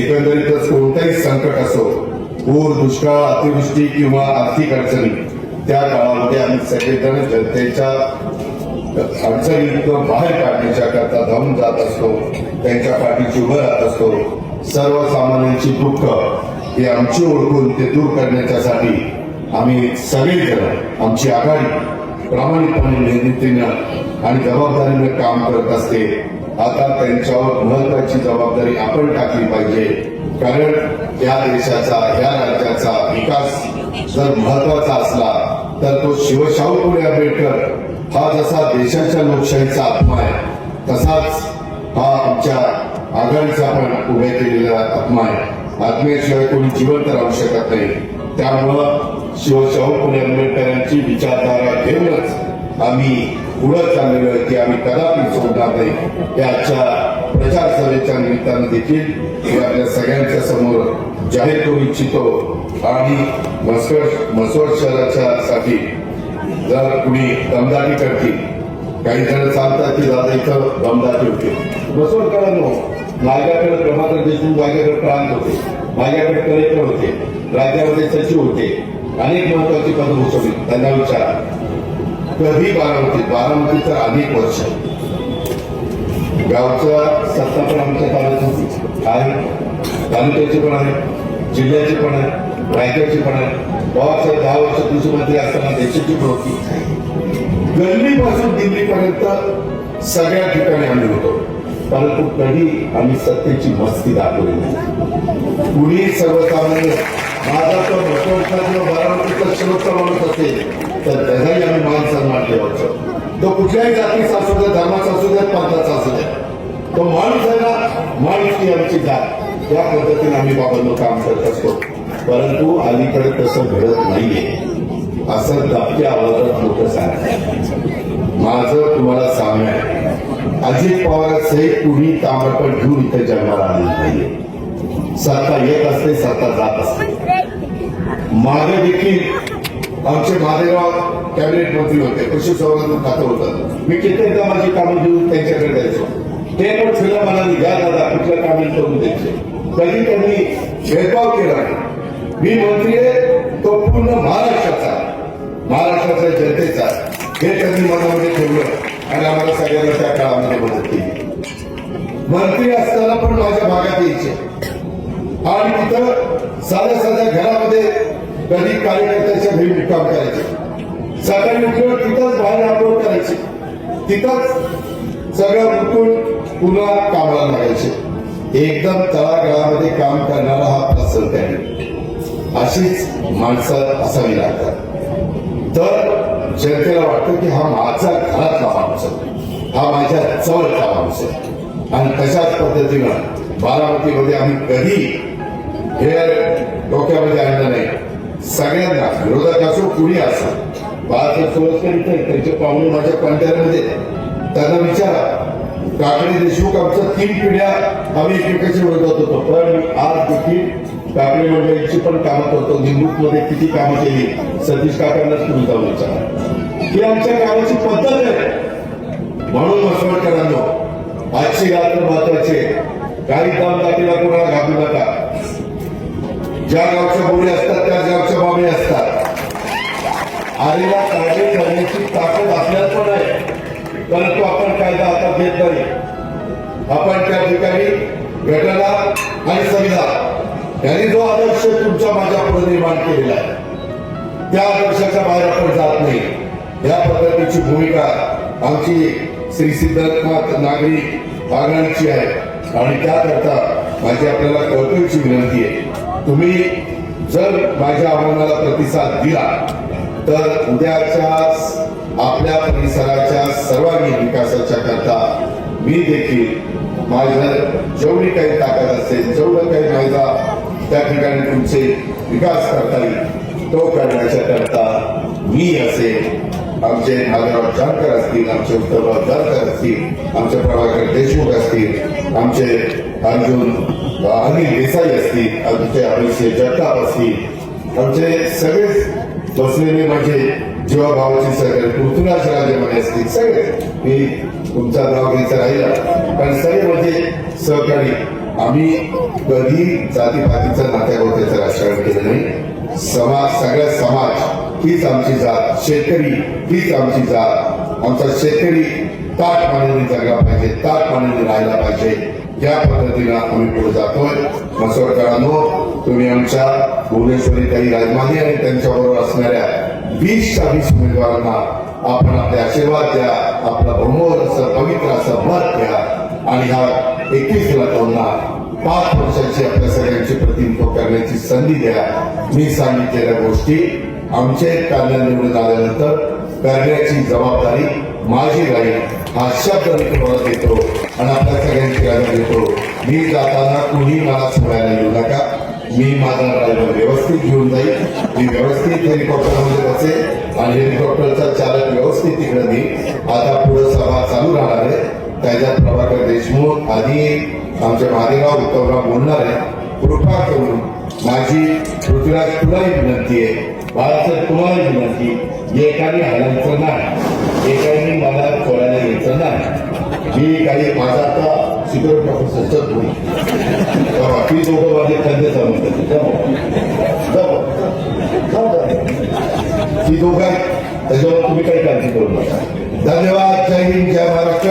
एकंदरीतच कोणतंही संकट असो पूर दुष्काळ अतिवृष्टी किंवा आर्थिक अडचणी त्या काळामध्ये आम्ही सगळेजण जनतेच्या अडचणीतून बाहेर काढण्याच्या करता धावून जात असतो त्यांच्या पाठीची उभं राहत असतो. सर्वसामान्यांची दुःख हे आमची ओळखून ते दूर करण्याच्यासाठी आम्ही सगळेजण आमची आघाडी प्रामाणिकपणे निर्णितीनं आणि जबाबदारीनं काम करत असते. आता त्यांच्यावर महत्वाची जबाबदारी आपण टाकली पाहिजे. कारण या देशाचा या राज्याचा विकास जर महत्त्वाचा असला तर तो शिवशाहू फुले आंबेडकर हा जसा देशाच्या लोकशाहीचा आत्मा आहे तसाच हा आमच्या आघाडीचा पण उभ्या केलेला आत्मा आहे. आत्म्याशिवाय कोणी जिवंत राहू शकत नाही. त्यामुळं शिवशाहू पुणे आंबेडकरांची विचारधारा घेऊनच आम्ही पुढे चाललेलो आहे की आम्ही कदापि सोडणार नाही. त्याच्या प्रचार सभेच्या निमित्तानं देखील मी आपल्या सगळ्यांच्या समोर जाहीर करू इच्छितो. आणि मसवड मसवड शहराच्या साठी जर कुणी दमदाटी करतील काही जण सांगतात की दादा इथं दमदाटी होते. बसवडकरांनो माझ्याकडे प्रभाकर देशमुख माझ्याकडे प्रांत होते. माझ्याकडे कलेक्टर होते. राज्यामध्ये सचिव होते. अनेक महत्वाची पदं उचलली. त्यांना विचारा. कधी बारामती? बारामती तर अनेक वर्ष. गावचं सत्ता पण आमच्या ताब्यात आहे. तालुक्याची पण आहे. जिल्ह्याची पण आहे. रायगडची पण आहे. बाबासाहेब दहा वर्ष कृषी मंत्री असताना देशाची पण होती. गल्लीपासून दिल्लीपर्यंत सगळ्या ठिकाणी आम्ही होतो. परंतु कधी आम्ही सत्तेची मस्ती दाखवली नाही. कुणी सर्वसामान्य माझा तर मसोडचा बारामतीचा शेवटचा माणूस असेल तर त्याचाही आम्ही मान सन्मान ठेवायचो. तो कुठल्याही जातीचा असू द्या धर्माचा असू द्या पंथाचा असू द्या तो माणूस आहे ना माणूस की आमची जात. या पद्धतीने आम्ही बाबांनो काम करत असतो. परंतु अलीकडे तसं घडत नाहीये. असं दाबक्या आवाजात लोक सांगतात. माझं तुम्हाला सांगणं आहे. अजित पवारांचे कुणी तांबडपट घेऊन इथे जन्माला आले नाहीये. सत्ता येत असते सत्ता जात असते. मागे देखील आमचे महादेवराव कॅबिनेट मंत्री होते कृषी संवर्धन खातं होतं. मी कित्येकदा माझी कामं घेऊन त्यांच्याकडे द्यायचो ते पण फिल्म म्हणाली घ्या दादा कुठलं काम करून द्यायचे. कधी त्यांनी भेदभाव केला मी मंत्री आहे तो पूर्ण महाराष्ट्राचा महाराष्ट्राच्या जनतेचा हे त्यांनी मनामध्ये ठेवलं. आणि आम्हाला सगळ्यांना त्या काळामध्ये मदत केली. भरती असताना पण माझ्या भागात यायचे. आणि तिथं साध्या साध्या घरामध्ये कधी कार्यकर्त्याच्या घरी मुक्काम करायचे. सकाळी उठल्यावर तिथंच बाहेर आंघोळ करायचे. तिथंच सगळं उठून पुन्हा कामाला लागायचे. एकदम तळागाळामध्ये काम करणारा हा प्रसन्न त्याने अशीच माणसं असावी लागतात. तर जनतेला वाटतं की हा माझा घरातला माणूस आहे. हा माझ्या जवळचा माणूस आहे. आणि तशाच पद्धतीनं बारामतीमध्ये आम्ही कधी हे डोक्यामध्ये आणलं नाही. सगळ्यांना विरोधात असो कुणी असो बाळासाहेब सोळसकर त्यांचे पाहुणे माझ्या पंढऱ्यामध्ये त्यांना विचारा काकडे देशमुख आमच्या तीन पिढ्या आम्ही एकमेकाच्या विरोधात होतो पण आज देखील कापडे मंडळीची पण कामं करतो. निवडणूकमध्ये किती कामं केली? सतीश काकांनाच तुम्ही जाऊन विचारा. ही आमच्या कामाची पद्धत आहे. म्हणून मसवडकरांनो आजची रात्र महत्वाची आहे. काही काम जातीला कोणाला घाबरू नका. ज्या गावच्या बोली असतात त्या गावच्या बाबी असतात. आलेला कायदे करण्याची ताकद आपल्यात पण आहे. परंतु आपण कायदा आता घेत नाही. आपण त्या ठिकाणी घटना आणि संविधान यांनी जो आदर्श तुमच्या माझ्या पुढे निर्माण केलेला आहे त्या आदर्शाच्या बाहेर आपण जात नाही. या पद्धतीची भूमिका आमची श्री सिद्धार्थनाथ नागरिक आघाडीची आहे. आणि त्याकरता माझी आपल्याला कळकळीची विनंती आहे. तुम्ही जर माझ्या आव्हानाला प्रतिसाद दिला तर उद्याच्या आपल्या परिसराच्या सर्वांगीण विकासाच्या करता मी देखील माझं जेवढी काही ताकद असेल जेवढं काही माझा त्या ठिकाणी तुमचे विकास करता येईल तो करण्याच्या करता मी असेल आमचे माधवराव जानकर असतील आमचे उत्तमराव जानकर असतील आमचे प्रभाकर देशमुख असतील आमचे अर्जुन अनिल देसाई असतील आमचे अभिषेक जगताप असतील आमचे सगळेच बसलेले माझे जीवाभावाचे सगळे पृथ्वीराज राजेमध्ये असतील सगळे. मी तुमचा नाव घ्यायचा राहिला. पण सगळे म्हणजे सहकारी आम्ही कधी जातीपातीचं नात्यागोत्याचं राजकारण केलं नाही. समाज सगळ्या समाज हीच आमची जात. शेतकरी हीच आमची जात. आमचा शेतकरी ताट पाण्याने जगला पाहिजे ताट पाण्याने राहायला पाहिजे. या पद्धतीनं आम्ही पुढे जातोय. मसोडकरांनो तुम्ही आमच्या भुवनेश्वरी काही राजमाने आणि त्यांच्याबरोबर असणाऱ्या वीसच्या वीस उमेदवारांना आपण आपले आशीर्वाद द्या आपला बहुमोल असं पवित्र असं मत द्या. आणि ह्या एकवीस लाखांना पाच वर्षाची आपल्या सगळ्यांची प्रतिनिधित्व करण्याची संधी द्या मी सांगितलेल्या गोष्टी आमच्या कार्यालय निवडून आल्यानंतर करण्याची जबाबदारी माझी राहील हा शब्द मी तुम्हाला देतो आणि आपल्या सगळ्यांची राजा देतो. मी जाताना कुणी मला सोडायला येऊ नका. मी माझा ड्रायव्हर व्यवस्थित घेऊन जाईल. मी व्यवस्थित हेलिकॉप्टरमध्ये बसेल आणि हेलिकॉप्टरचा चालक व्यवस्थित तिकडे मी आता पुढे सभा चालू राहणार आहे. त्याच्यात प्रभाकर देशमुख आधी आमचे महादेवराव उत्तमराव बोलणार आहे. कृपा करून माझी पृथ्वीराज तुलाही विनंती आहे. बाळासाहेब तुम्हाला विनंती एकाने हलायचं नाही एकाने मला सोडायला घ्यायचं नाही. मी काही माझा आता सिक्युरिटी ऑफिसर ती दोघं माझे खाद्य समजतात ती दोघं त्याच्यावर तुम्ही काही काळजी करू नका. धन्यवाद. जय हिंद. जय महाराष्ट्र.